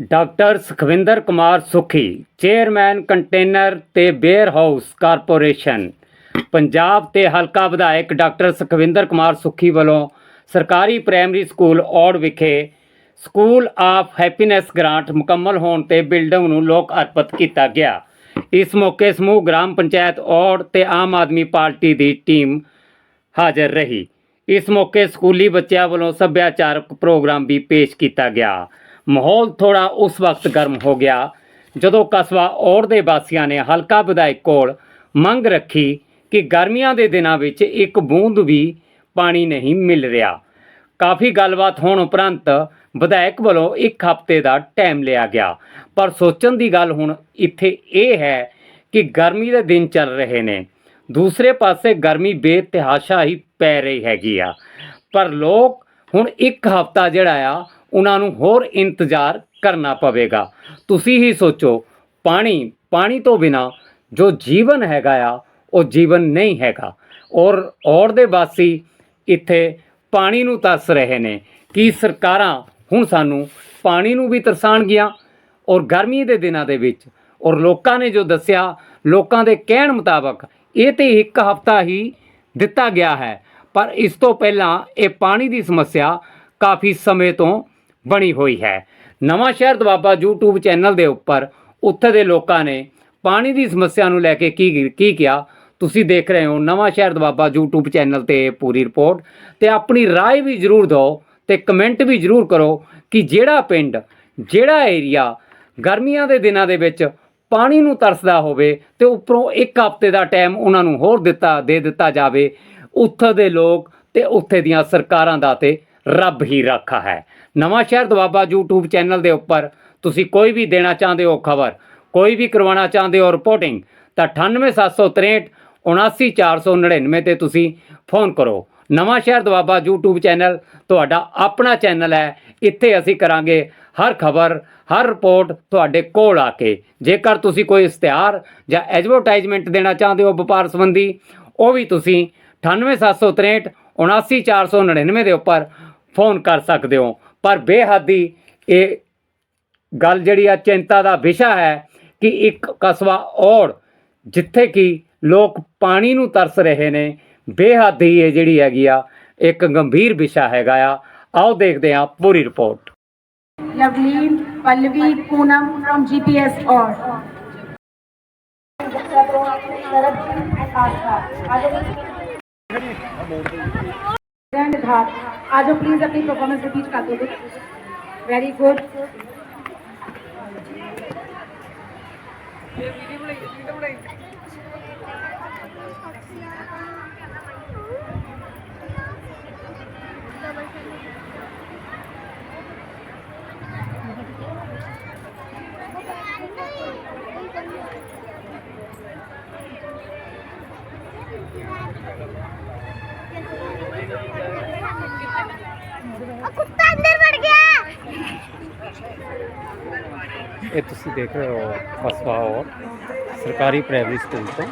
Doctor Sukhwinder Kumar Sukhi, chairman container ਤੇ warehouse corporation. Punjab ਤੇ ਹਲਕਾ ਵਿਧਾਇਕ ਡਾਕਟਰ ਸੁਖਵਿੰਦਰ ਕੁਮਾਰ ਸੁਖੀ ਵੱਲੋਂ ਸਰਕਾਰੀ ਪ੍ਰਾਇਮਰੀ ਸਕੂਲ ਔੜ ਵਿਖੇ ਸਕੂਲ ਆਫ ਹੈਪੀਨੈਸ ਗ੍ਰਾਂਟ ਮੁਕੰਮਲ ਹੋਣ ਤੇ ਬਿਲਡਿੰਗ ਨੂੰ ਲੋਕ ਅਰਪਿਤ ਕੀਤਾ ਗਿਆ। ਇਸ ਮੌਕੇ ਸਮੂਹ ਗ੍ਰਾਮ ਪੰਚਾਇਤ ਔੜ ਤੇ ਆਮ ਆਦਮੀ ਪਾਰਟੀ ਦੀ ਟੀਮ ਹਾਜ਼ਰ ਰਹੀ। ਇਸ ਮੌਕੇ ਸਕੂਲੀ ਬੱਚਿਆਂ ਵੱਲੋਂ ਸੱਭਿਆਚਾਰਕ ਪ੍ਰੋਗਰਾਮ ਵੀ ਪੇਸ਼ ਕੀਤਾ ਗਿਆ। ਮਾਹੌਲ ਥੋੜਾ ਉਸ ਵਕਤ ਗਰਮ ਹੋ ਗਿਆ ਜਦੋਂ ਕਸਬਾ ਔੜ ਦੇ ਵਾਸੀਆਂ ਨੇ ਹਲਕਾ ਵਿਧਾਇਕ ਕੋਲ ਮੰਗ ਰੱਖੀ ਕਿ ਗਰਮੀਆਂ ਦੇ ਦਿਨਾਂ ਵਿੱਚ ਇੱਕ ਬੂੰਦ ਵੀ ਪਾਣੀ ਨਹੀਂ ਮਿਲ ਰਿਹਾ। ਕਾਫੀ ਗੱਲਬਾਤ ਹੋਣ ਉਪਰੰਤ ਵਿਧਾਇਕ ਵੱਲੋਂ ਇੱਕ ਹਫ਼ਤੇ ਦਾ ਟਾਈਮ ਲਿਆ ਗਿਆ। ਪਰ ਸੋਚਣ ਦੀ ਗੱਲ ਹੁਣ ਇੱਥੇ ਇਹ ਹੈ ਕਿ ਗਰਮੀ ਦੇ ਦਿਨ ਚੱਲ ਰਹੇ ਨੇ। ਦੂਸਰੇ ਪਾਸੇ ਗਰਮੀ ਬੇਤਿਹਾਸ਼ਾ ਹੀ ਪੈ ਰਹੀ ਹੈਗੀ ਆ। ਪਰ ਲੋਕ ਹੁਣ ਇੱਕ ਹਫ਼ਤਾ ਜਿਹੜਾ ਆ ਉਹਨਾਂ ਨੂੰ ਹੋਰ ਇੰਤਜ਼ਾਰ ਕਰਨਾ ਪਵੇਗਾ। ਤੁਸੀਂ ਹੀ ਸੋਚੋ, ਪਾਣੀ ਪਾਣੀ ਤੋਂ ਬਿਨਾ ਜੋ ਜੀਵਨ ਹੈਗਾ ਆ, ਉਹ ਜੀਵਨ ਨਹੀਂ ਹੈਗਾ। ਔਰ ਔਰ ਦੇ ਵਾਸੀ ਇੱਥੇ ਪਾਣੀ ਨੂੰ ਤਰਸ ਰਹੇ ਨੇ। ਕੀ ਸਰਕਾਰਾਂ ਹੁਣ ਸਾਨੂੰ ਪਾਣੀ ਨੂੰ ਵੀ ਤਰਸਾਣਗੀਆਂ? ਔਰ ਗਰਮੀ ਦੇ ਦਿਨਾਂ ਦੇ ਵਿੱਚ, ਔਰ ਲੋਕਾਂ ਨੇ ਜੋ ਦੱਸਿਆ, ਲੋਕਾਂ ਦੇ ਕਹਿਣ ਮੁਤਾਬਕ ਇਹ ਤੇ ਇੱਕ ਹਫ਼ਤਾ ਹੀ ਦਿੱਤਾ ਗਿਆ ਹੈ। ਪਰ ਇਸ ਤੋਂ ਪਹਿਲਾਂ ਇਹ ਪਾਣੀ ਦੀ ਸਮੱਸਿਆ ਕਾਫੀ ਸਮੇਂ ਤੋਂ ਬਣੀ ਹੋਈ ਹੈ ਨਵਾਂ ਸ਼ਹਿਰ ਦਵਾਬਾ YouTube ਚੈਨਲ ਦੇ ਉੱਪਰ ਉੱਥੇ ਦੇ ਲੋਕਾਂ ਨੇ ਪਾਣੀ ਦੀ ਸਮੱਸਿਆ ਨੂੰ ਲੈ ਕੇ ਕੀ ਕੀ ਕਿਹਾ ਤੁਸੀਂ ਦੇਖ ਰਹੇ ਹੋ ਨਵਾਂ ਸ਼ਹਿਰ ਦਵਾਬਾ YouTube ਚੈਨਲ ਤੇ ਇਹ ਪੂਰੀ ਰਿਪੋਰਟ ਤੇ ਆਪਣੀ رائے ਵੀ ਜ਼ਰੂਰ ਦਿਓ ਤੇ ਕਮੈਂਟ ਵੀ ਜ਼ਰੂਰ ਕਰੋ ਕਿ ਜਿਹੜਾ ਪਿੰਡ ਜਿਹੜਾ ਏਰੀਆ ਗਰਮੀਆਂ ਦੇ ਦਿਨਾਂ ਦੇ ਵਿੱਚ ਪਾਣੀ ਨੂੰ ਤਰਸਦਾ ਹੋਵੇ ਤੇ ਉੱਪਰੋਂ ਇੱਕ ਹਫ਼ਤੇ ਦਾ ਟਾਈਮ ਉਹਨਾਂ ਨੂੰ ਹੋਰ ਦਿੱਤਾ ਦੇ ਦਿੱਤਾ ਜਾਵੇ ਉੱਥੇ ਦੇ ਲੋਕ ਤੇ ਉੱਥੇ ਦੀਆਂ ਸਰਕਾਰਾਂ ਦਾ ਤੇ ਰੱਬ ਹੀ ਰਾਖਾ ਹੈ ਨਵਾਂ ਸ਼ਹਿਰ ਦਵਾਬਾ YouTube ਚੈਨਲ ਦੇ ਉੱਪਰ ਤੁਸੀਂ ਕੋਈ ਵੀ ਦੇਣਾ ਚਾਹੁੰਦੇ ਹੋ ਖਬਰ, ਕੋਈ ਵੀ ਕਰਵਾਉਣਾ ਚਾਹੁੰਦੇ ਹੋ ਰਿਪੋਰਟਿੰਗ ਤਾਂ 98763 79499 ਤੇ ਤੁਸੀਂ ਫੋਨ ਕਰੋ। ਨਵਾਂ ਸ਼ਹਿਰ ਦਵਾਬਾ YouTube ਚੈਨਲ ਤੁਹਾਡਾ ਆਪਣਾ ਚੈਨਲ ਹੈ, ਇੱਥੇ ਅਸੀਂ ਕਰਾਂਗੇ ਹਰ ਖਬਰ, ਹਰ ਰਿਪੋਰਟ ਤੁਹਾਡੇ ਕੋਲ ਆ ਕੇ। ਜੇਕਰ ਤੁਸੀਂ ਕੋਈ ਇਸ਼ਤਿਹਾਰ ਜਾਂ ਐਡਵਰਟਾਈਜ਼ਮੈਂਟ ਦੇਣਾ ਚਾਹੁੰਦੇ ਹੋ ਵਪਾਰ ਸੰਬੰਧੀ, ਉਹ ਵੀ ਤੁਸੀਂ 98763 79499 ਦੇ ਉੱਪਰ ਫੋਨ ਕਰ ਸਕਦੇ ਹੋ। ਪਰ ਬੇਹੱਦੀ ਇਹ ਗੱਲ ਜਿਹੜੀ ਆ ਚਿੰਤਾ ਦਾ ਵਿਸ਼ਾ ਹੈ ਕਿ ਇੱਕ ਕਸਬਾ ਔੜ ਜਿੱਥੇ ਕਿ ਲੋਕ ਪਾਣੀ ਨੂੰ ਤਰਸ ਰਹੇ ਨੇ ਬੇਹੱਦ ਹੀ ਇਹ ਜਿਹੜੀ ਹੈਗੀ ਆ ਇੱਕ ਗੰਭੀਰ ਵਿਸ਼ਾ ਹੈਗਾ ਆ। ਆਓ ਦੇਖਦੇ ਹਾਂ ਪੂਰੀ report. Lavleen, Pallavi, Poonam from ਆਜੋ ਪਲੀਜ਼ ਆਪਣੀ ਪਰਫਾਰਮੈਂਸ ਰਿਪੀਟ ਕਰ ਦਿਓ। ਵੈਰੀ ਗੁੱਡ ਇਹ ਇਹ ਤੁਸੀਂ ਦੇਖ ਰਹੇ ਹੋ ਕਸਬਾ ਔਰ ਸਰਕਾਰੀ ਪ੍ਰਾਇਮਰੀ ਸਕੂਲ ਤੋਂ।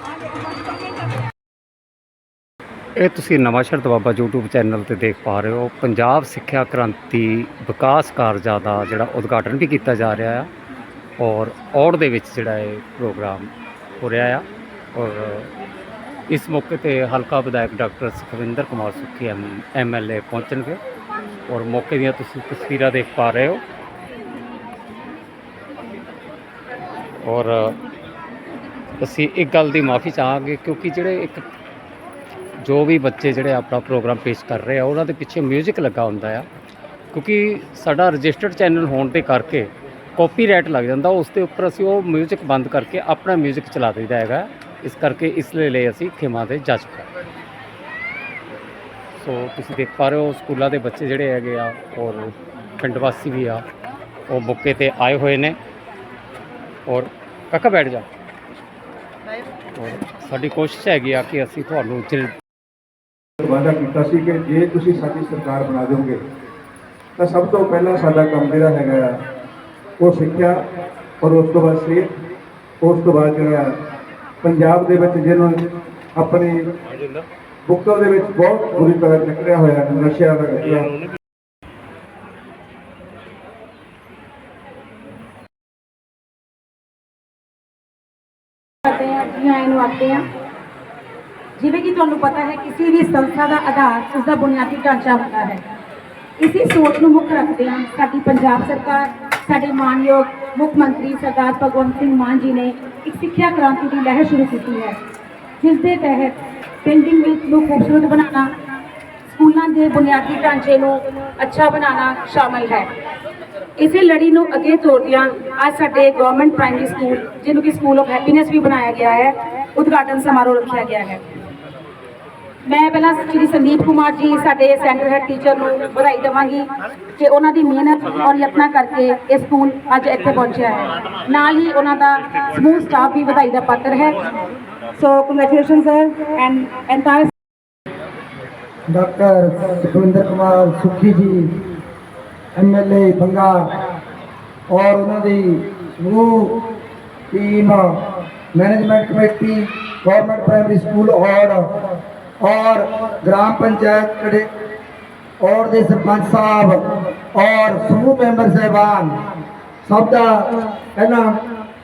ਇਹ ਤੁਸੀਂ ਨਵਾਂ ਸ਼ਹਿਰ ਦਵਾਬਾ YouTube ਚੈਨਲ ਤੇ ਦੇਖ ਪਾ ਰਹੇ ਹੋ। ਪੰਜਾਬ ਸਿੱਖਿਆ ਕ੍ਰਾਂਤੀ ਵਿਕਾਸ ਕਾਰਜਾਂ ਦਾ ਜਿਹੜਾ ਉਦਘਾਟਨ ਵੀ ਕੀਤਾ ਜਾ ਰਿਹਾ ਆ ਔਰ ਔੜ ਦੇ ਵਿੱਚ ਜਿਹੜਾ ਇਹ ਪ੍ਰੋਗਰਾਮ ਹੋ ਰਿਹਾ ਆ। ਔਰ ਇਸ ਮੌਕੇ ਤੇ ਹਲਕਾ ਵਿਧਾਇਕ ਡਾਕਟਰ ਸੁਖਵਿੰਦਰ ਕੁਮਾਰ ਸੁੱਖੀ ਐਮਐਲਏ ਪਹੁੰਚਣਗੇ। ਔਰ ਮੌਕੇ ਦੀਆਂ ਤੁਸੀਂ ਤਸਵੀਰਾਂ ਦੇਖ ਪਾ ਰਹੇ ਹੋ। ਔਰ ਅਸੀਂ ਇੱਕ ਗੱਲ ਦੀ ਮਾਫੀ ਚਾਹਾਂਗੇ ਕਿਉਂਕਿ ਜਿਹੜੇ ਇੱਕ ਜੋ ਵੀ ਬੱਚੇ ਜਿਹੜੇ ਆਪਣਾ ਪ੍ਰੋਗਰਾਮ ਪੇਸ਼ ਕਰ ਰਹੇ ਆ ਉਹਨਾਂ ਦੇ ਪਿੱਛੇ 뮤직 ਲੱਗਾ ਹੁੰਦਾ ਆ ਕਿਉਂਕਿ ਸਾਡਾ ਰਜਿਸਟਰਡ ਚੈਨਲ ਹੋਣ ਦੇ ਕਰਕੇ ਕਾਪੀਰਾਈਟ ਲੱਗ ਜਾਂਦਾ ਉਸ ਦੇ ਉੱਪਰ ਅਸੀਂ ਉਹ 뮤직 ਬੰਦ ਕਰਕੇ ਆਪਣਾ 뮤직 ਚਲਾ ਦਈਦਾ ਹੈਗਾ ਇਸ ਕਰਕੇ ਇਸ ਲਈ ਲਈ ਅਸੀਂ ਖਿਮਾ ਦੇ ਜਾ ਚੁੱਕੇ ਹਾਂ। ਸੋ ਤੁਸੀਂ ਦੇਖ ਪਾ ਰਹੇ ਹੋ ਸਕੂਲਾਂ ਦੇ ਬੱਚੇ ਜਿਹੜੇ ਹੈਗੇ ਆ ਔਰ ਪਿੰਡ ਵਾਸੀ ਵੀ ਆ ਉਹ ਮੌਕੇ ਤੇ ਆਏ ਹੋਏ ਨੇ ਔਰ ਕਾਕਾ ਬੈਠ ਜਾ। ਔਰ ਸਾਡੀ ਕੋਸ਼ਿਸ਼ ਹੈਗੀ ਆ ਕਿ ਅਸੀਂ ਤੁਹਾਨੂੰ ਜਿਲ- ਵਾਅਦਾ ਕੀਤਾ ਸੀ ਕਿ ਜੇ ਤੁਸੀਂ ਸਾਡੀ ਸਰਕਾਰ ਬਣਾ ਦਿਓਗੇ ਤਾਂ ਸਭ ਤੋਂ ਪਹਿਲਾਂ ਸਾਡਾ ਕੰਮ ਜਿਹੜਾ ਹੈਗਾ ਆ, ਉਹ ਸਿੱਖਿਆ ਔਰ ਉਸ ਤੋਂ ਬਾਅਦ ਸਿਹਤ ਉਸ ਤੋਂ ਬਾਅਦ ਜਿਹੜਾ ਪੰਜਾਬ ਦੇ ਵਿੱਚ ਜਿਹਨੂੰ ਆਪਣੀ ਬੁੱਕਾਂ ਦੇ ਵਿੱਚ ਬਹੁਤ ਬੁਰੀ ਤਰ੍ਹਾਂ ਨਿਕਲਿਆ ਹੋਇਆ ਨਸ਼ਿਆਂ ਦਾ ਕਚਰਾ ਕਰਦੇ ਹਾਂ ਜੀ ਆਇਆਂ ਜਿਵੇਂ ਕਿ ਤੁਹਾਨੂੰ ਪਤਾ ਹੈ, ਕਿਸੇ ਵੀ ਸੰਸਥਾ ਦਾ ਆਧਾਰ ਉਸ ਦਾ ਬੁਨਿਆਦੀ ਢਾਂਚਾ ਹੁੰਦਾ ਹੈ। ਇਸੇ ਸੋਚ ਨੂੰ ਮੁੱਖ ਰੱਖਦੇ ਹਾਂ ਸਾਡੀ ਪੰਜਾਬ ਸਰਕਾਰ, ਸਾਡੇ ਮਾਨਯੋਗ ਮੁੱਖ ਮੰਤਰੀ ਸਰਦਾਰ ਭਗਵੰਤ ਸਿੰਘ ਮਾਨ ਜੀ ਨੇ ਇੱਕ ਸਿੱਖਿਆ ਕ੍ਰਾਂਤੀ ਦੀ ਲਹਿਰ ਸ਼ੁਰੂ ਕੀਤੀ ਹੈ। ਜਿਸ ਦੇ ਤਹਿਤ ਪੇਂਟਿੰਗ ਵਿੱਚ ਨੂੰ ਖੂਬਸੂਰਤ ਬਣਾਉਣਾ ਸਕੂਲਾਂ ਦੇ ਬੁਨਿਆਦੀ ਢਾਂਚੇ ਨੂੰ ਅੱਛਾ ਬਣਾਉਣਾ ਸ਼ਾਮਲ ਹੈ। ਇਸੇ ਲੜੀ ਨੂੰ ਅੱਗੇ ਤੋਰਦਿਆਂ ਅੱਜ ਸਾਡੇ ਗਵਰਨਮੈਂਟ ਪ੍ਰਾਇਮਰੀ ਸਕੂਲ ਜਿਹਨੂੰ ਕਿ ਸਕੂਲ ਆਫ ਹੈਪੀਨੈਸ ਵੀ ਬਣਾਇਆ ਗਿਆ ਹੈ, ਉਦਘਾਟਨ ਸਮਾਰੋਹ ਰੱਖਿਆ ਗਿਆ ਹੈ। ਮੈਂ ਪਹਿਲਾਂ ਸ਼੍ਰੀ ਸੰਦੀਪ ਕੁਮਾਰ ਜੀ, ਸਾਡੇ ਸੈਂਟਰ ਹੈਡ ਟੀਚਰ ਨੂੰ ਵਧਾਈ ਦੇਵਾਂਗੀ ਕਿ ਉਹਨਾਂ ਦੀ ਮਿਹਨਤ ਔਰ ਯਤਨਾਂ ਕਰਕੇ ਇਹ ਸਕੂਲ ਅੱਜ ਇੱਥੇ ਪਹੁੰਚਿਆ ਹੈ। ਨਾਲ ਹੀ ਉਹਨਾਂ ਦਾ ਸਮੂਹ ਸਟਾਫ ਵੀ ਵਧਾਈ ਦਾ ਪਾਤਰ ਹੈ। So congratulation sir and entire doctor Sukhwinder Kumar Sukhi ji MLA Banga ਔਰ ਉਹਨਾਂ ਦੀ ਸਮੂਹ team, management committee, government primary school ਔਰ ਔਰ ਗ੍ਰਾਮ ਪੰਚਾਇਤ ਕੜੇ, ਔਰ ਦੇ ਸਰਪੰਚ ਸਾਹਿਬ, ਔਰ ਸਮੂਹ ਮੈਂਬਰ ਸਹਿਬਾਨ, ਸਭ ਦਾ ਪਹਿਲਾਂ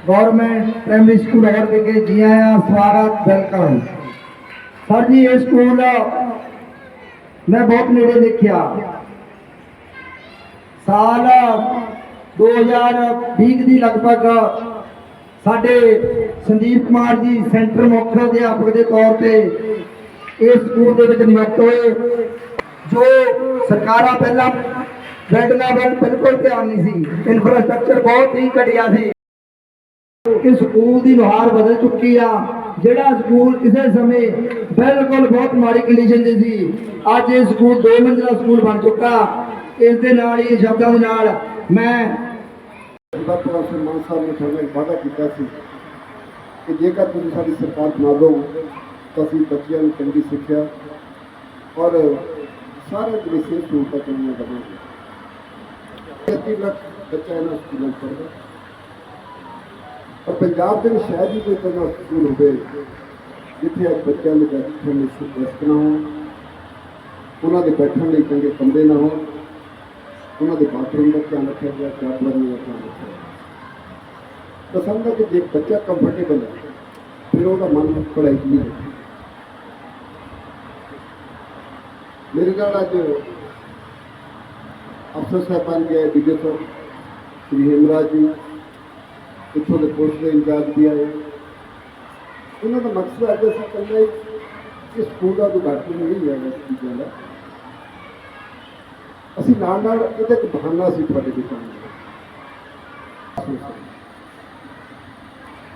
ਗਵਰਨਮੈਂਟ ਪ੍ਰਾਇਮਰੀ ਸਕੂਲ ਔਰ ਵਿਖੇ ਜੀ ਆਇਆਂ ਸਵਾਗਤ, ਵੈਲਕਮ। ਸਰ ਜੀ, ਇਹ ਸਕੂਲ ਮੈਂ ਬਹੁਤ ਨੇੜੇ ਦੇਖਿਆ। ਸਾਲ 2020 ਦੀ ਲਗਭਗ ਸਾਡੇ ਸੰਦੀਪ ਕੁਮਾਰ ਜੀ ਸੈਂਟਰ ਮੁੱਖ ਅਧਿਆਪਕ ਦੇ ਤੌਰ ਤੇ ਇਸ ਸਕੂਲ ਦੇ ਵਿੱਚ ਨਿਯੁਕਤ ਹੋਏ, ਜੋ ਸਰਕਾਰਾਂ ਪਹਿਲਾਂ ਬੈਡ ਬੈਡਲਾਂ ਬੈਡ ਬਿਲਕੁਲ ਧਿਆਨ ਨਹੀਂ ਸੀ। ਇਨਫਰਾਸਟ੍ਰਕਚਰ ਬਹੁਤ ਹੀ ਘਟੀਆ ਸੀ। ਕਿ ਸਕੂਲ ਦੀ ਨੁਹਾਰ ਬਦਲ ਚੁੱਕੀ ਆ। ਜਿਹੜਾ ਸਕੂਲ ਕਿਸੇ ਸਮੇਂ ਬਿਲਕੁਲ ਬਹੁਤ ਮਾੜੀ ਕੰਡੀਸ਼ਨ 'ਚ ਸੀ। ਅੱਜ ਇਹ ਸਕੂਲ ਦੋ ਮੰਜ਼ਿਲਾ ਸਕੂਲ ਬਣ ਚੁੱਕਾ। ਇਸ ਦੇ ਨਾਲ ਹੀ ਇਹ ਸ਼ਬਦਾਂ ਦੇ ਨਾਲ ਮੈਂ ਡਾਕਟਰ ਅਸਰ ਮਾਨ ਸਾਹਿਬ ਨੇ ਤੁਹਾਨੂੰ ਇੱਕ ਵਾਅਦਾ ਕੀਤਾ ਸੀ ਕਿ ਜੇਕਰ ਤੁਸੀਂ ਸਾਡੀ ਸਰਕਾਰ ਬਣਾ ਦਿਓ ਤਾਂ ਅਸੀਂ ਬੱਚਿਆਂ ਨੂੰ ਚੰਗੀ ਸਿੱਖਿਆ ਔਰ ਸਾਰੇ ਜਿਹੜੇ ਸਿਹਤ ਸਹੂਲਤਾਂ ਚੰਗੀਆਂ ਦੇਵਾਂਗੇ 33 ਲੱਖ ਬੱਚਾ ਇਹਨਾਂ ਸਕੂਲਾਂ 'ਚ ਪੜ੍ਹਦਾ। ਔਰ ਪੰਜਾਬ ਦੇ ਵਿੱਚ ਸ਼ਾਇਦ ਹੀ ਕੋਈ ਤਰ੍ਹਾਂ ਸਕੂਲ ਹੋਵੇ, ਜਿੱਥੇ ਅੱਜ ਬੱਚਿਆਂ ਦੇ ਬੈਠਣ ਲਈ ਸੁਵਿਧਾ ਨਾ ਹੋਣ ਉਹਨਾਂ ਦੇ ਬੈਠਣ ਲਈ ਚੰਗੇ ਕਮਰੇ ਨਾ ਹੋਣ। ਉਹਨਾਂ ਦੇ ਬਾਥਰੂਮ ਦਾ ਧਿਆਨ ਰੱਖਿਆ ਗਿਆ ਚਾਰ ਦਾ ਧਿਆਨ ਰੱਖਿਆ ਗਿਆ ਤਾਂ ਸਮਝਦਾ ਕਿ ਜੇ ਬੱਚਾ ਕੰਫਰਟੇਬਲ ਹੈ, ਫਿਰ ਉਹਦਾ ਮਨ ਪੜਾਈ ਨਹੀਂ ਹੈ ਮੇਰੇ ਨਾਲ ਅੱਜ ਅਫਸਰ ਸਾਹਿਬਾਨ ਗਏ ਡੀਡੀਓ ਤੋਂ, ਸ਼੍ਰੀ ਹੇਮਰਾਜ ਜੀ। ਇੱਥੋਂ ਦੇ ਪੁਲਿਸ ਦੇ ਇੰਚਾਰਜ ਵੀ ਆਏ। ਉਹਨਾਂ ਦਾ ਮਕਸਦ ਅੱਜ ਅਸੀਂ ਕਹਿੰਦੇ ਕਿ ਸਕੂਲ ਦਾ ਉਦਘਾਟਨ ਨਹੀਂ ਹੈ ਇਸ ਚੀਜ਼ਾਂ ਦਾ। ਅਸੀਂ ਨਾਲ ਨਾਲ ਇਹਦਾ ਇੱਕ ਬਹਾਨਾ ਸੀ ਤੁਹਾਡੇ ਕੋਲ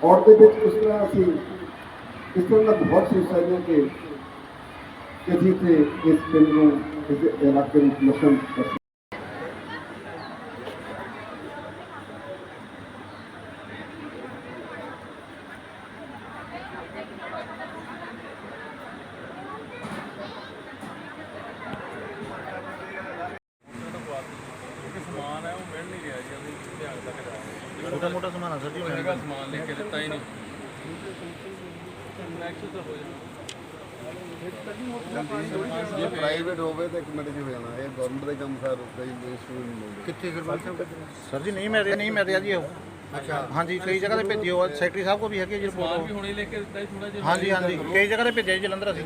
ਔਰ ਦੇ ਵਿੱਚ ਉਸ ਤਰ੍ਹਾਂ ਅਸੀਂ ਇਸ ਤਰ੍ਹਾਂ ਦਾ ਬਹੁਤ ਸੋਚਾਂਗੇ ਕਿ ਕਿ ਅਸੀਂ ਇਸ ਪਿੰਡ ਨੂੰ, ਇਸ ਇਲਾਕੇ ਨੂੰ ਨਸ਼ਮ ਕਰ ਛੋਟਾ ਮੋਟਾ ਸਮਾਨ ਆ ਸਰ ਜੀ ਹੈਗਾ ਸਮਾਨ ਲੈ ਕੇ ਦਿੱਤਾ ਹੀ ਨਹੀਂ। ਜੇ ਪ੍ਰਾਈਵੇਟ ਹੋਵੇ ਤਾਂ ਇੱਕ ਮਿੰਟ 'ਚ ਹੋ ਜਾਣਾ ਇਹ ਗਵਰਨਮੈਂਟ ਦੇ ਕੰਮ ਸਾਰ ਕਈ ਇਸ਼ੂ ਨਹੀਂ ਮਿਲਦੇ। ਕਿੱਥੇ ਫਿਰ ਸਰ ਜੀ ਨਹੀਂ ਰਿਹਾ ਨਹੀਂ ਰਿਹਾ ਜੀ ਉਹ ਅੱਛਾ। ਹਾਂਜੀ ਕਈ ਜਗ੍ਹਾ ਤੇ ਭੇਜੇ ਸੈਕਟਰੀ ਸਾਹਿਬ ਕੋ ਵੀ ਹੈਗੀ ਜੀ ਸਮਾਨ ਵੀ ਰਿਪੋਰਟ ਹੁਣੇ ਲੈ ਕੇ ਦਿੱਤਾ ਹੀ ਥੋੜਾ ਜਿਹਾ ਹਾਂਜੀ ਹਾਂਜੀ। ਕਈ ਜਗ੍ਹਾ ਤੇ ਭੇਜਿਆ ਜੀ ਜਲੰਧਰ ਅਸੀਂ।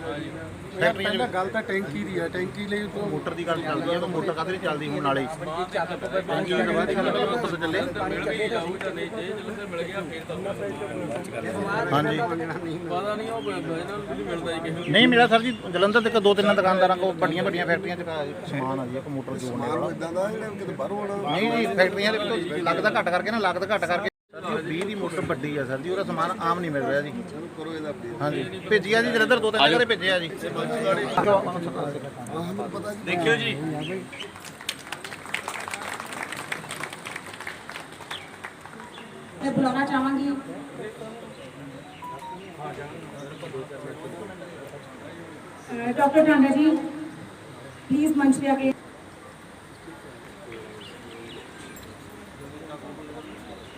ਫੈਕਟਰੀਆਂ ਪਹਿਲਾਂ ਚ ਗੱਲ ਤਾਂ ਟੈਂਕੀ ਦੀ ਹੈ ਟੈਂਕੀ ਲਈ ਤੋਂ ਮੋਟਰ ਦੀ ਗੱਲ ਚੱਲਦੀ ਹੈ ਤਾਂ ਮੋਟਰ ਕਾਹਦੇ ਨਹੀਂ ਚੱਲਦੀ ਹੁਣ ਨਾਲੇ। ਟੈਂਕੀ ਦੀ ਨਵਾਂ ਦੀ ਗੱਲ ਪਹਿਲਾਂ ਮੋਟਰ ਤੋਂ ਚੱਲੇ। ਮਿਲ ਵੀ ਜਾਊ ਜਾਂ ਨਹੀਂ ਜੇ ਜਲੰਧਰ ਮਿਲ ਗਿਆ ਫਿਰ ਤਾਂ ਹਾਂਜੀ। ਪਤਾ ਨਹੀਂ ਉਹ ਇਹਨਾਂ ਨੂੰ ਵੀ ਨਹੀਂ ਮਿਲਦਾ ਜੀ ਕਿਸੇ ਨੂੰ। ਨਹੀਂ ਮਿਲਿਆ ਸਰ ਜੀ ਜਲੰਧਰ ਦੇ ਇੱਕ ਦੋ ਤਿੰਨ ਦੁਕਾਨਦਾਰਾਂ ਕੋਲ ਵੱਡੀਆਂ ਵੱਡੀਆਂ ਫੈਕਟਰੀਆਂ ਚ ਸਮਾਨ ਆ ਜੀ ਇੱਕ ਮੋਟਰ ਜੋੜਨੇ ਵਾਲਾ। ਇਦਾਂ ਦਾ ਜਿਹੜਾ ਕਿਤੇ ਬਾਹਰੋਂ ਆਉਣਾ। ਨਹੀਂ ਜੀ ਫੈਕਟਰੀਆਂ ਦੇ ਵਿੱਚੋਂ ਲੱਗਦਾ ਘੱਟ ਕਰਕੇ ਨਾ ਲੱਗਦਾ ਘੱਟ ਕਰਕੇ। ਜੀ 20 ਦੀ ਮੋਟਰ ਵੱਡੀ ਆ ਸਰ ਜੀ ਉਹਦਾ ਸਮਾਨ ਆਮ ਨਹੀਂ ਮਿਲ ਰਿਹਾ ਜੀ। ਕਰੋ ਇਹਦਾ update। ਹਾਂਜੀ। ਭੇਜਿਆ ਜੀ ਜਲੰਧਰ ਦੋ ਤਿੰਨ ਜਗ੍ਹਾ ਤੇ ਭੇਜਿਆ ਜੀ। ਦੇਖਿਓ ਜੀ। ਮੈਂ ਬੁਲਾਉਣਾ ਚਾਹਾਂਗੀ। ਡਾਕਟਰ ਟਾਂਡਾ ਜੀ ਪਲੀਜ਼ ਮੰਚ ਤੇ ਆ ਕੇ।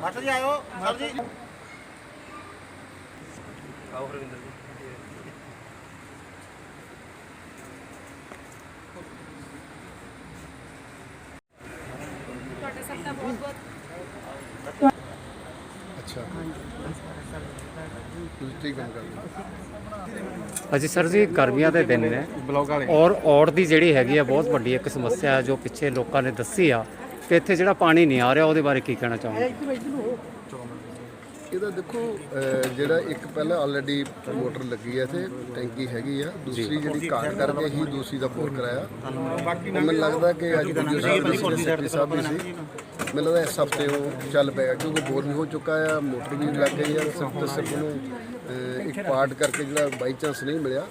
ਮਾਸਟਰ ਜੀ ਆਇਓ ਸਰ ਜੀ। ਅੱਛਾ। ਤੁਸੀਂ ਕੰਮ ਕਰਦੇ ਅਸੀਂ ਸਰ ਜੀ ਗਰਮੀਆਂ ਦੇ ਦਿਨ ਨੇ। ਔਰ ਔੜ ਦੀ ਜਿਹੜੀ ਹੈਗੀ ਆ ਬਹੁਤ ਵੱਡੀ ਇੱਕ ਸਮੱਸਿਆ ਜੋ ਪਿੱਛੇ ਲੋਕਾਂ ਨੇ ਦੱਸੀ ਆ। ਕਿ ਇੱਥੇ ਜਿਹੜਾ ਪਾਣੀ ਨਹੀਂ ਆ ਰਿਹਾ ਉਹਦੇ ਬਾਰੇ ਕੀ ਕਹਿਣਾ ਚਾਹੋਗੇ? ਇਹਦਾ ਦੇਖੋ ਅਹ, ਜਿਹੜਾ ਇੱਕ ਪਹਿਲਾਂ ਆਲਰੇਡੀ ਮੋਟਰ ਲੱਗੀ ਹੈ ਇੱਥੇ ਟੈਂਕੀ ਹੈਗੀ ਆ ਦੂਸਰੀ ਜਿਹੜੀ ਘਾਟ ਕਰਕੇ ਹੀ ਦੂਸਰੀ ਦਾ ਬੋਰ ਕਰਾਇਆ। ਮੈਨੂੰ ਲੱਗਦਾ ਕਿ ਅੱਜ ਦੂਜੇ ਸਾਹਿਬ ਵੀ ਸੀ ਸੈਕਟਰੀ ਸਾਹਿਬ ਵੀ ਸੀ। ਮੈਨੂੰ ਲੱਗਦਾ ਇਸ ਹਫ਼ਤੇ ਉਹ ਚੱਲ ਪਏਗਾ ਕਿਉਂਕਿ ਬੋਰ ਵੀ ਹੋ ਚੁੱਕਾ ਆ ਮੋਟਰ ਵੀ ਲੱਗ ਗਈ ਆ ਸਿਰਫ ਤੇ ਸਿਰਫ ਅਹ, ਇੱਕ ਪਾਰਟ ਕਰਕੇ ਜਿਹੜਾ ਬਾਈ ਚਾਂਸ ਨਹੀਂ ਮਿਲਿਆ।